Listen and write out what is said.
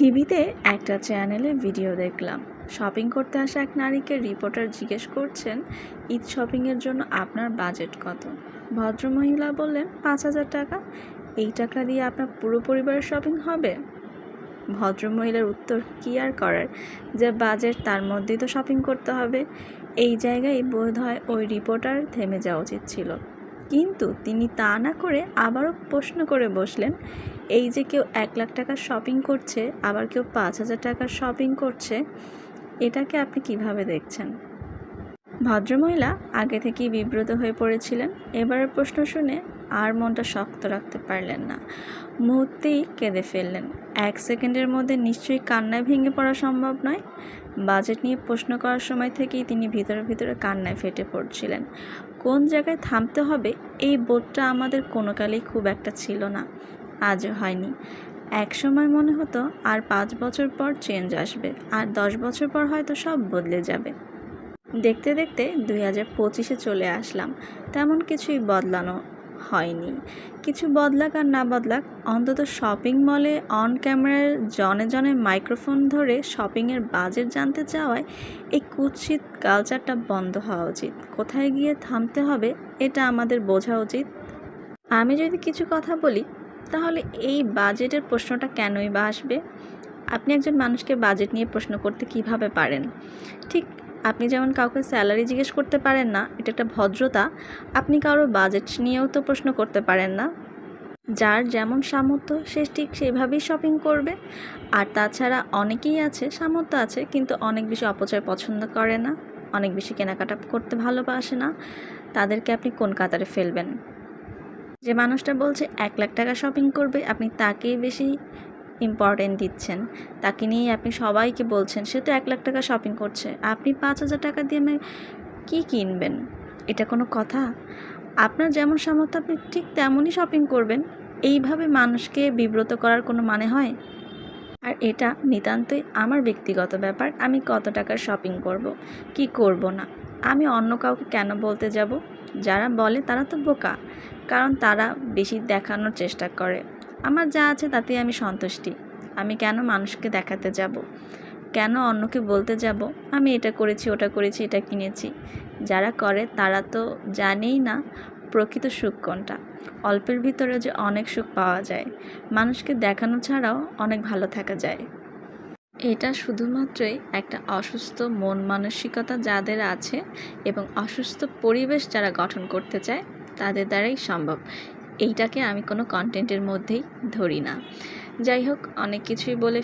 টিভিতে একটা চ্যানেলে ভিডিও দেখলাম। শপিং করতে আসা এক নারীকে রিপোর্টার জিজ্ঞেস করছেন, ঈদ শপিংয়ের জন্য আপনার বাজেট কত? ভদ্রমহিলা বললেন, পাঁচ হাজার টাকা। এই টাকা দিয়ে আপনার পুরো পরিবারের শপিং হবে? ভদ্রমহিলার উত্তর কী আর করার, যে বাজেট তার মধ্যেই তো শপিং করতে হবে। এই জায়গায় বোধ হয় ওই রিপোর্টার থেমে যাওয়া উচিত ছিল। কিন্তু তিনি তা না করে আবারও প্রশ্ন করে বসলেন, এই যে কেউ এক লাখ টাকার শপিং করছে, আবার কেউ পাঁচ হাজার টাকার শপিং করছে, এটাকে আপনি কীভাবে দেখছেন? ভদ্রমহিলা আগে থেকেই বিব্রত হয়ে পড়েছিলেন। এবারের প্রশ্ন শুনে আর মনটা শক্ত রাখতে পারলেন না। মুহূর্তেই কেঁদে ফেললেন। এক সেকেন্ডের মধ্যে নিশ্চয়ই কান্নায় ভেঙে পড়া সম্ভব নয়। বাজেট নিয়ে প্রশ্ন করার সময় থেকেই তিনি ভিতরে ভিতরে কান্নায় ফেটে পড়ছিলেন। কোন জায়গায় থামতে হবে, এই বোধটা আমাদের কোনো কালেই খুব একটা ছিল না। আজও হয়নি। এক সময় মনে হতো, আর পাঁচ বছর পর চেঞ্জ আসবে, আর দশ বছর পর হয়তো সব বদলে যাবে। দেখতে দেখতে দুই হাজার পঁচিশে চলে আসলাম, তেমন কিছুই বদলানো হয়নি। কিছু বদলাক আর না বদলাক, অন্তত শপিং মলে অন ক্যামেরার জনে জনে মাইক্রোফোন ধরে শপিংয়ের বাজেট জানতে চাওয়ায় এই কুৎসিত কালচারটা বন্ধ হওয়া উচিত। কোথায় গিয়ে থামতে হবে, এটা আমাদের বোঝা উচিত। আমি যদি কিছু কথা বলি, তাহলে এই বাজেটের প্রশ্নটা কেনই বা আসবে? আপনি একজন মানুষকে বাজেট নিয়ে প্রশ্ন করতে কীভাবে পারেন? ঠিক আপনি যেমন কাউকে স্যালারি জিজ্ঞেস করতে পারেন না, এটা একটা ভদ্রতা, আপনি কারও বাজেট নিয়েও তো প্রশ্ন করতে পারেন না। যার যেমন সামর্থ্য, সে ঠিক সেভাবেই শপিং করবে। আর তাছাড়া অনেকেই আছে, সামর্থ্য আছে, কিন্তু অনেক বেশি অপচয় পছন্দ করে না, অনেক বেশি কেনাকাটা করতে ভালোবাসে না। তাদেরকে আপনি কোন কাতারে ফেলবেন? যে মানুষটা বলছে, এক লাখ টাকা শপিং করবে, আপনি তাকেই বেশি ইম্পর্টেন্ট দিচ্ছেন। তাকে নিয়েই আপনি সবাইকে বলছেন, সে তো এক লাখ টাকা শপিং করছে। আপনি পাঁচ হাজার টাকা দিয়ে আমি কী কিনবেন? এটা কোনো কথা? আপনার যেমন সামর্থ্য, আপনি ঠিক তেমনই শপিং করবেন। এইভাবে মানুষকে বিব্রত করার কোনো মানে হয়? আর এটা নিতান্তই আমার ব্যক্তিগত ব্যাপার। আমি কত টাকার শপিং করব? কি করব না? আমি অন্য কাউকে কেন বলতে যাব? যারা বলে তারা তো বোকা। কারণ তারা বেশি দেখানোর চেষ্টা করে। আমার যা আছে তাতেই আমি সন্তুষ্টি। আমি কেন মানুষকে দেখাতে যাব? কেন অন্যকে বলতে যাব? আমি এটা করেছি, ওটা করেছি, এটা কিনেছি। যারা করে, তারা তো জানেই না প্রকৃত সুখ কোনটা। অল্পের ভিতরে যে অনেক সুখ পাওয়া যায়, মানুষকে দেখানো ছাড়াও অনেক ভালো থাকা যায়। এটা শুধুমাত্রই একটা অসুস্থ মন মানসিকতা যাদের আছে এবং অসুস্থ পরিবেশ যারা গঠন করতে চায়, তাদের দ্বারাই সম্ভব। এইটাকে আমি কোনো কন্টেন্টের মধ্যেই ধরি না। যাই হোক অনেক কিছুই বলে